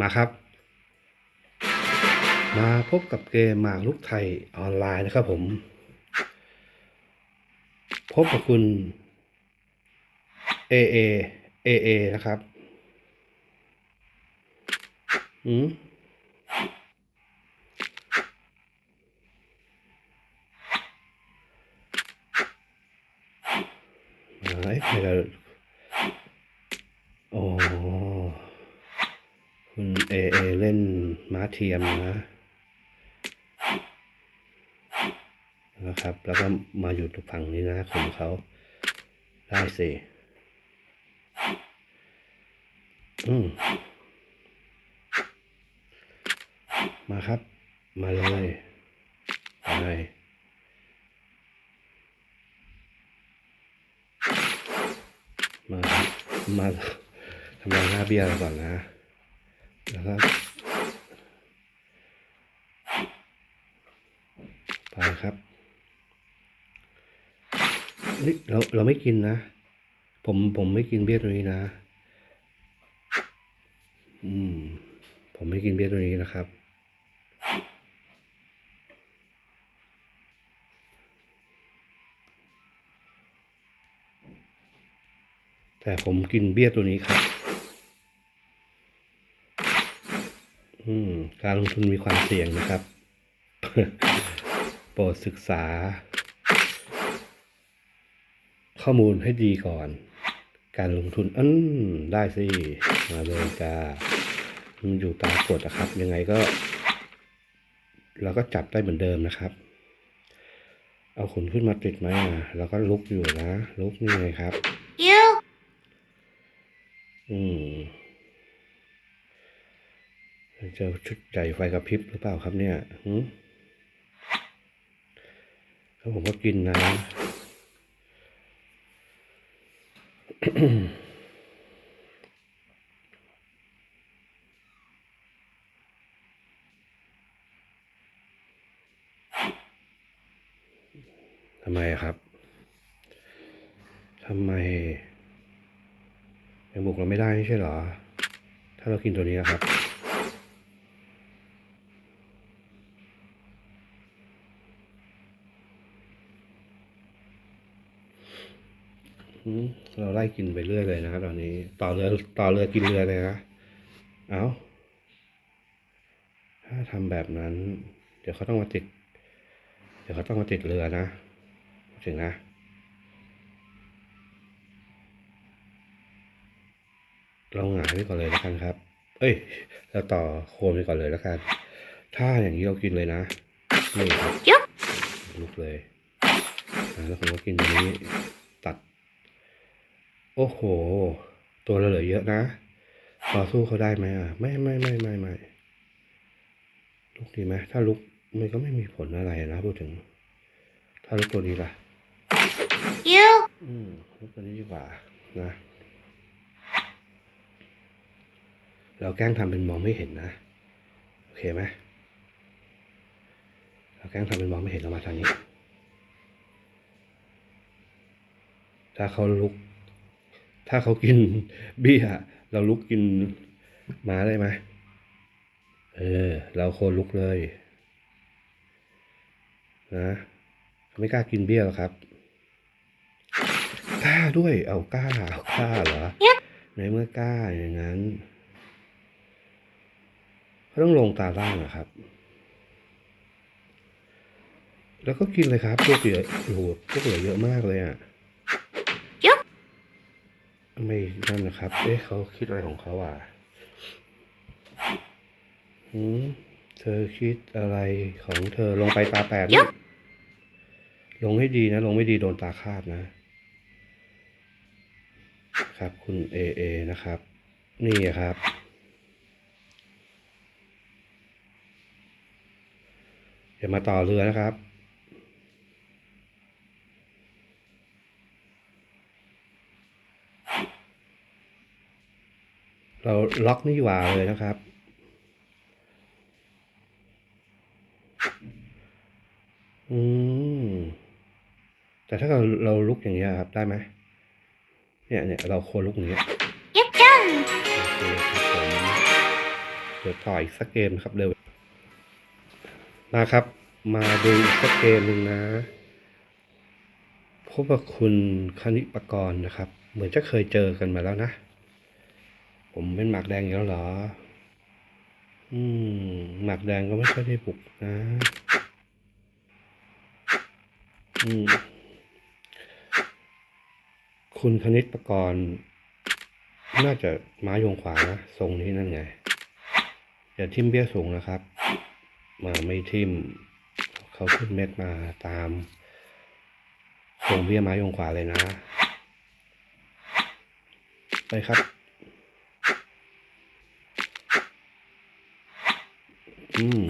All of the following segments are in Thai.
มาครับ มาพบกับเกมหมากลุกไทยออนไลน์นะครับผม พบกับคุณ AA AA นะครับ อืมอ้ยไม่ได้โอ้ คุณเอเอเล่นม้าเทียมนะนะครับ แล้วก็มาอยู่ตรงฝั่งนี้นะของเขาได้สิอืมมาครับ มาเลยไปมา มาทำลายหน้าเบี้ยราก่อนนะ แล้วก็ไปครับเนี่เราเราไม่กินนะ ผมผมไม่กินเบี้ยตัวนี้นะ อืม ผมไม่กินเบี้ยตัวนี้นะครับแต่ผมกินเบี้ยตัวนี้ครับ อืม การลงทุนมีความเสี่ยงนะครับ โปรดศึกษา ข้อมูลให้ดีก่อน การลงทุนอืมได้สิ มาเลยกามันอยู่ตามกฎนะครับ ยังไงก็ เราก็จับได้เหมือนเดิมนะครับ เอาขนขึ้นมาติดไหมอะเราก็ลุกอยู่นะ ลุกนี่ไงครับ you อืม เจะชุดใหญ่ไฟกระพริบหรือเปล่าครับเนี่ยหืมแล้วผมก็กินนะทำไมครับ ทำไมยังบุกเราไม่ได้ไม่ใช่เหรอ ถ้าเรากินตัวนี้นะครับ เราไล่กินไปเรื่อยเลยนะครับตอนนี้ต่อเรือต่อเรือกินเรือเลยนะเอาถ้าทำแบบนั้น เดี๋ยวเขาต้องมาติด เดี๋ยวเขาต้องมาติดเรือนะพูดถึงนะเราหงายไว้ก่อนเลยแล้วกันครับ เอ้ย เราต่อโคนไปก่อนเลยแล้วกัน ถ้าอย่างนี้เรากินเลยนะนี่ครับยุบลุกเลยอ่าแล้วผมก็กินตัวนี้ตัด โอ้โห ตัวเราเหลือเยอะนะพอสู้เขาได้ไหมอะ ไม่ไม่ไม่ไม่ไม่ลุกดีไหมถ้าลุกมันก็ไม่มีผลอะไรนะพูดถึง ถ้าลุกตัวนี้ล่ะ you อืมลุกตัวนี้ดีกว่านะ เราแกล้งทำเป็นมองไม่เห็นนะ โอเคไหมเราแกล้งทำเป็นมองไม่เห็นเรามาทางนี้ ถ้าเขาลุก ถ้าเขากินเบี้ย เราลุกกินม้าได้ไหมเออ เราโคลุกเลยนะไม่กล้ากินเบี้ยหรอครับกล้าด้วยเอากล้าเอากล้าเหรอในเมื่อกล้าอย่างนั้นก็ต้องลงตาล่างอะครับ แล้วก็กินเลยครับพวกเหลือโอ้โหพวกเหลือเยอะมากเลยอะยุบ ไม่นั่นนะครับ เอ๊ะเขาคิดอะไรของเขาอะหืมเธอคิดอะไรของเธอลงไปตาแปดยุนะบลงให้ดีนะ ลงไม่ดีโดนตาคาบนะ ครับคุณเอเอนะครับ นี่ครับเดี๋ยวมาต่อเรือนะครับ เราล็อกนี่หว่าเลยนะครับ อืม แต่ถ้าเราเราลุกอย่างเงี้ยครับ ได้ไหม เนี่ยเนี่ยเราโคนลุกอย่างเงี้ย you done โอเคครับผมต่ออีกสักเกมครับเร็วนะครับ มาดูอีกสักเกมหนึ่งนะพบกับคุณคณิปกรณ์นะครับ เหมือนจะเคยเจอกันมาแล้วนะ ผมเป็นหมากแดงอยู่แล้วเหรอ อืม หมากแดงก็ไม่ค่อยได้ปลุกนะ อืม คุณคณิตประกรณ์น่าจะม้ายงขวานะ ทรงนี้นั่นไง อย่าทิ่มเบี้ยสูงนะครับ มาไม่ทิ่ม เขาขึ้นเม็ดมาตามทรงเบี้ยไม้ยงขวาเลยนะ ไปครับ อืม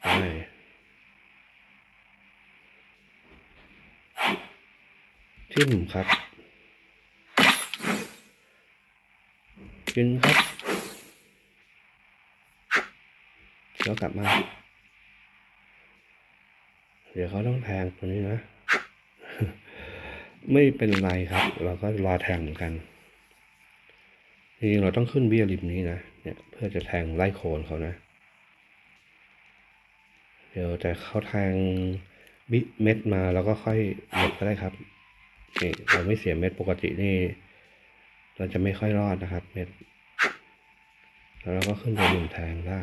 ไปทิมครับกินครับแล้วกลับมา เดี๋ยวเขาต้องแทงตัวนี้นะ ไม่เป็นไรครับ เราก็รอแทงเหมือนกันจริงๆเราต้องขึ้นเบี้ยริมนี้นะ เนี่ย เพื่อจะแทงไล่โคนเขานะ เดี๋ยวแต่เขาแทงบิเม็ดมาแล้วก็ค่อยหลบก็ได้ครับนี่เราไม่เสียเม็ดปกตินี่ เราจะไม่ค่อยรอดนะครับ เม็ด แล้วเราก็ขึ้นไปริมแทงได้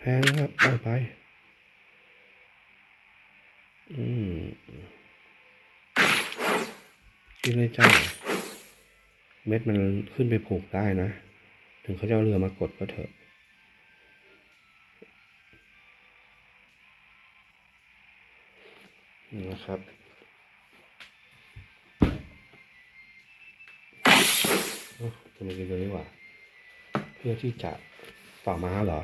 แทงนะครับเอาไป อืมกินเลยจ้า เม็ดมันขึ้นไปผูกได้นะ ถึงเขาจะเอาเรือมากดก็เถอะ นะครับจะมากินตัวนี้ว่า เพื่อที่จะต่อม้าเหรอ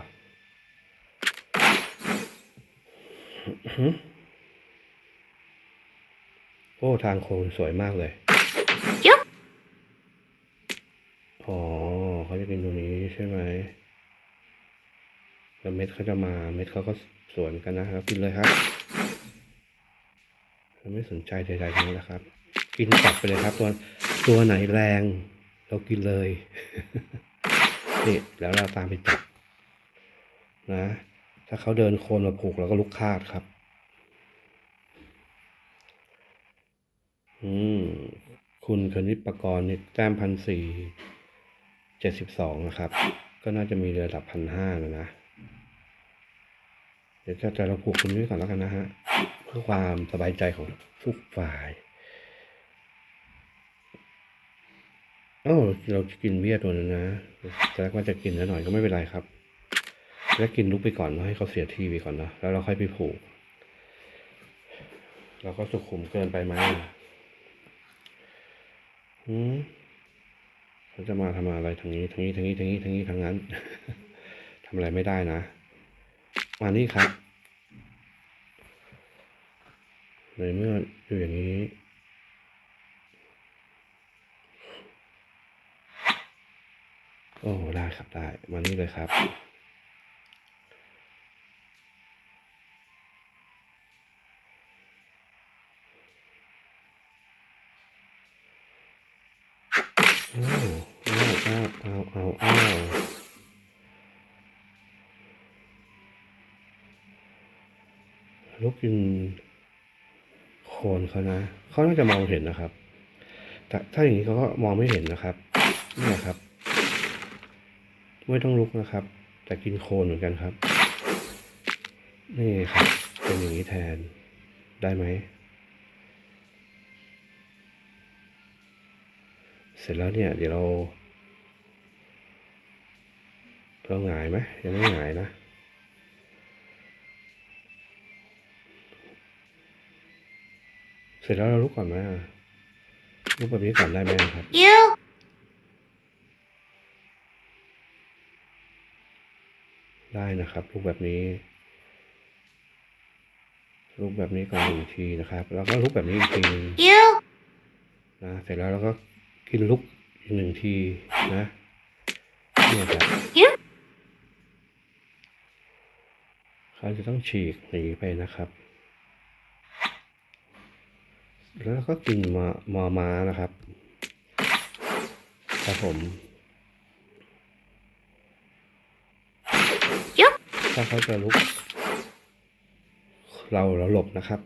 อื้อหือโอ้ ทางโค้งสวยมากเลย Yup. อ๋อเขาจะกินตรงนี้ ใช่ไหมแล้วเม็ดเขาจะมาเม็ดเขาก็สวนกันนะครับ กินเลยครับเราไม่สนใจใดๆทั้งนั้นนะครับ กินจับไปเลยครับ ตัวตัวไหนแรง เรากินเลยนี่แล้วเราตามไปจับนะ ถ้าเขาเดินโคนมาผูกเราก็ลุกคาดครับ อืม คุณคณิตประกรณ์นี่แต้มพันสี่ เจ็ดสิบสองนะครับ ก็น่าจะมีระดับพันห้านะนะ เดี๋ยวจะจะเราผูกคุณไว้ก่อนแล้วกันนะฮะ เพื่อความสบายใจของทุกฝ่ายเอ้าเรากินเบี้ยตัวนั้นนะแต่ว่าจะกินแล้วหน่อยก็ไม่เป็นไรครับ แล้วกินลุกไปก่อนนะให้เขาเสียทีไปก่อนเนอะแล้วเราค่อยไปผูก เราก็สุขุมเกินไปไหมอืม เขาจะมาทำอะไรทางนี้ทางนี้ทางนี้ทางนี้ทางนี้ทางนั้นทำอะไรไม่ได้นะ มานี่ครับ ในเมื่ออยู่อย่างนี้โอ้ได้ครับได้มานี่เลยครับ เอาเอาเอาเอาเอาเอา ลูกกินโคนเขานะเขาน่าจะมองเห็นนะครับ แต่ถ้าอย่างนี้เขาก็มองไม่เห็นนะครับนี่ครับ ไม่ต้องลุกนะครับ แต่กินโคนเหมือนกันครับ นี่ครับ เป็นอย่างนี้แทนได้ไหม เสร็จแล้วเนี่ย เดี๋ยวเราเราหงายไหมยังไม่หงายนะ เสร็จแล้วเราลุกก่อนไหมอะลุกแบบนี้ก่อนได้ไหมครับ You. ได้นะครับลุกแบบนี้ลุกแบบนี้ก่อนหนึ่งทีนะครับ แล้วก็ลุกแบบนี้อีกทีหนึง You. นะเสร็จแล้วเราก็กินลุกอีกหนึ่งทีนะเนี่ยครับ You. เขาจะต้องฉีกหนีไปนะครับ แล้วก็กินมามอม้านะครับ ครับผม Yup. ถ้าเขาจะลุก เราเราหลบนะครับ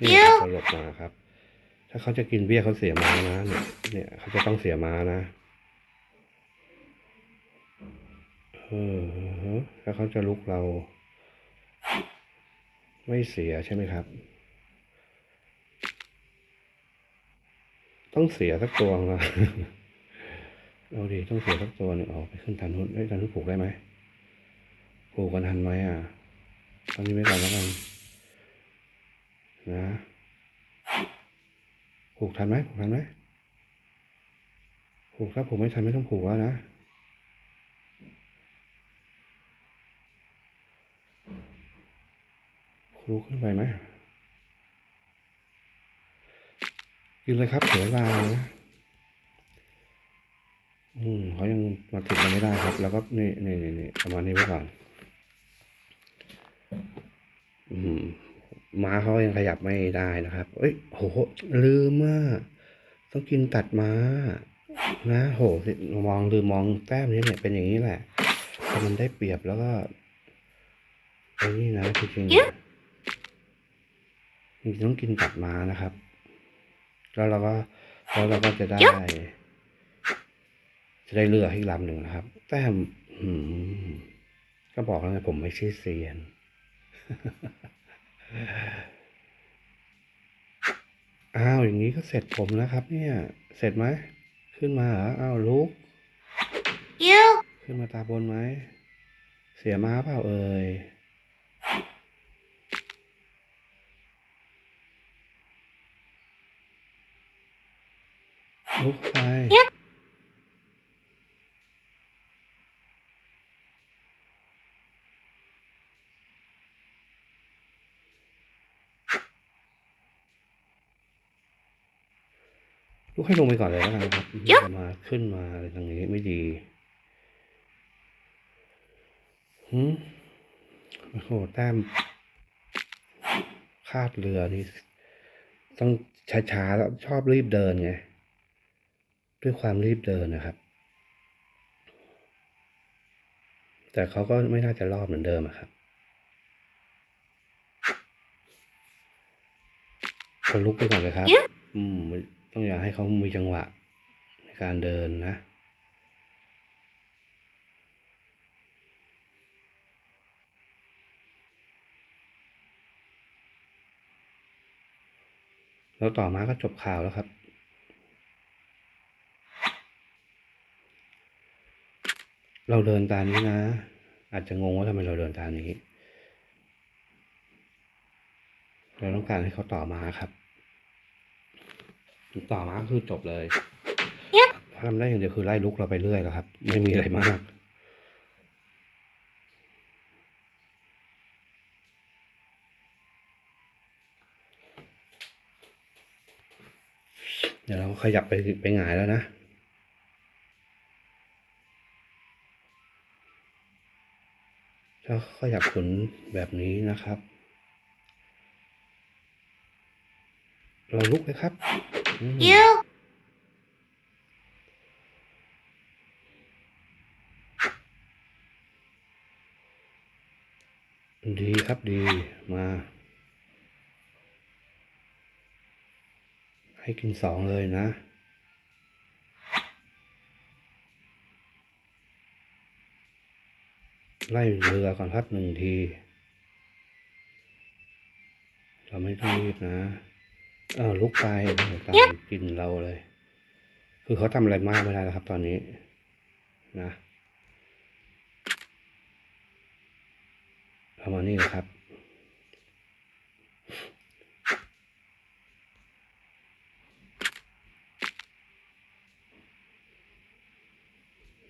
นี่ครับเราหลบมาครับ ถ้าเขาจะกินเบี้ยเขาเสียมานะเนี่ยเนี่ยเขาจะต้องเสียมานะเออฮะถ้าเขาจะลุกเรา ไม่เสียใช่ไหมครับ ต้องเสียสักตัวนะเอาดีต้องเสียสักตัวหนึ่งออกไปขึ้นทันทุนเอ้ทันทุนผูกได้ไหมผูกกันทันไหมอะ ตอนนี้ไม่ก่อนแล้วกันนะผูกทันไหมผูกทันไหมผูกถ้าผูกไม่ทันไม่ต้องผูกแล้วนะครูขึ้นไปไหม กินเลยครับเสียเวลานะอืมเขายังมาติดกันไม่ได้ครับ แล้วก็นี่นี่นี่นี่ประมาณนี้ไว้ก่อนอืมม้าเขายังขยับไม่ได้นะครับ เอ้ยโหลืมอะต้องกินตัดม้า นะโหสิมองลืมมองแต้มนี้เนี่ยเป็นอย่างนี้แหละพอมันได้เปรียบแล้วก็ไอ้นี่นะจริงๆ Yeah. จริงๆต้องกินตัดม้านะครับ แล้วเราก็แล้วเราก็จะได้ จะได้เรือให้อีกลำหนึ่งนะครับ แต้มอืมก็บอกแล้วไงผมไม่ใช่เซียน อ้าวอย่างนี้ก็เสร็จผมแล้วครับ เนี่ย เสร็จไหมขึ้นมาเหรออ้าวลุก You. ขึ้นมาตาบนไหมเสียม้าเปล่าเอ่ย ลุกไป Yep. ลุกให้ลงไปก่อนเลยแล้วกันครับ Yep. จะมาขึ้นมาอะไรทางนี้ไม่ดีหืมโอ้โหแต้มคาดเรือนี่ต้องช้าๆแล้วชอบรีบเดินไง ด้วยความรีบเดินนะครับ แต่เขาก็ไม่น่าจะรอบเหมือนเดิมอะครับก็ลุกไปก่อนเลยครับ Yeah. อืมไม่ต้องอย่าให้เขามีจังหวะ ในการเดินนะแล้วต่อมาก็จบข่าวแล้วครับ เราเดินตามนี้นะ อาจจะงงว่าทำไมเราเดินตามนี้ เราต้องการให้เขาต่อมาครับ ต่อมาก็คือจบเลย Yep. ถ้าทำได้อย่างเดียวคือไล่ลุกเราไปเรื่อยแล้วครับ ไม่มีอะไรมากเดี๋ยวเราขยับไปไปหงายแล้วนะ ถ้าขยับขนแบบนี้นะครับ เราลุกเลยครับอืม You. ดีครับดีมา ให้กินสองเลยนะ ไล่เรือก่อนครับหนึ่งที เราไม่ต้องรีบนะเออลุกไปเดี๋ยวตามกินเราเลย คือเขาทำอะไรมากไม่ได้แล้วครับ ตอนนี้ นะประมาณนี้นะครับ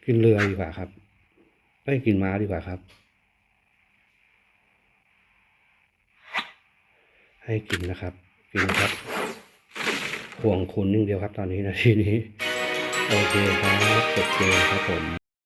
กินเรือดีกว่าครับ ไม่กินม้าดีกว่าครับ ให้กินนะครับ กินครับ ห่วงคุณนิ่งเดียวครับตอนนี้นาทีนี้ โอเคครับจบเกมครับผม